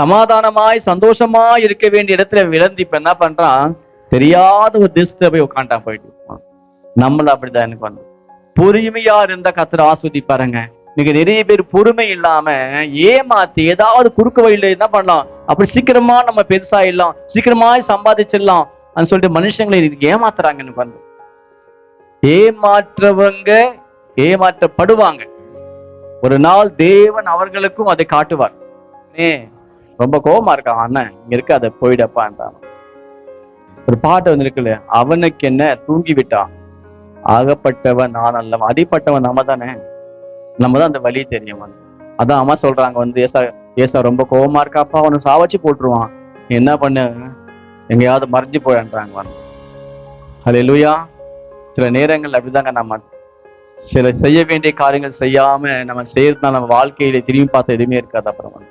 சமாதானமாய் சந்தோஷமாய் இருக்க வேண்டிய இடத்துல விளந்து இப்ப என்ன பண்றான்? தெரியாத ஒரு தேசத்துல போய் உட்காண்டான் போயிட்டு இருப்பான். நம்மள அப்படிதான் எனக்கு வந்து. பொறுமையா இருந்த கத்திர ஆஸ்வதிப்பாருங்க. நீங்க நிறைய பேர் பொறுமை இல்லாம ஏமாத்தி ஏதாவது குறுக்கு வழியில என்ன பண்ணலாம்? அப்படி சீக்கிரமா நம்ம பெருசாயிடலாம் சீக்கிரமா சம்பாதிச்சிடலாம் அப்படின்னு சொல்லிட்டு மனுஷங்களை ஏமாத்துறாங்க எனக்கு வந்து. ஏமாற்றவங்க ஏமாற்றப்படுவாங்க. ஒரு நாள் தேவன் அவர்களுக்கும் அதை காட்டுவார். ஏ ரொம்ப கோபமா இருக்கான் அண்ணன் இங்க இருக்க அதை போயிடப்பான்றான் ஒரு பாட்டு வந்து இருக்குல்ல அவனுக்கு என்ன? தூங்கி விட்டான். ஆகப்பட்டவன் நான் அல்லவன் அடிப்பட்டவன் நம்ம தானே. நம்ம தான் அந்த வழி தெரியும் அதான் அம்மா சொல்றாங்க வந்து ஏசா ஏசா ரொம்ப கோபமா இருக்காப்பா அவனை சாவச்சு போட்டுருவான். நீ என்ன பண்ணு? எங்கேயாவது மறைஞ்சு போயன்றாங்க வந்து லூயா சில நேரங்கள் அப்படிதாங்க நம்ம சில செய்ய வேண்டிய காரியங்கள் செய்யாம நம்ம செய்யறதுனால நம்ம வாழ்க்கையில திரும்பி பார்த்த எதுவுமே இருக்காது அப்புறம். வந்து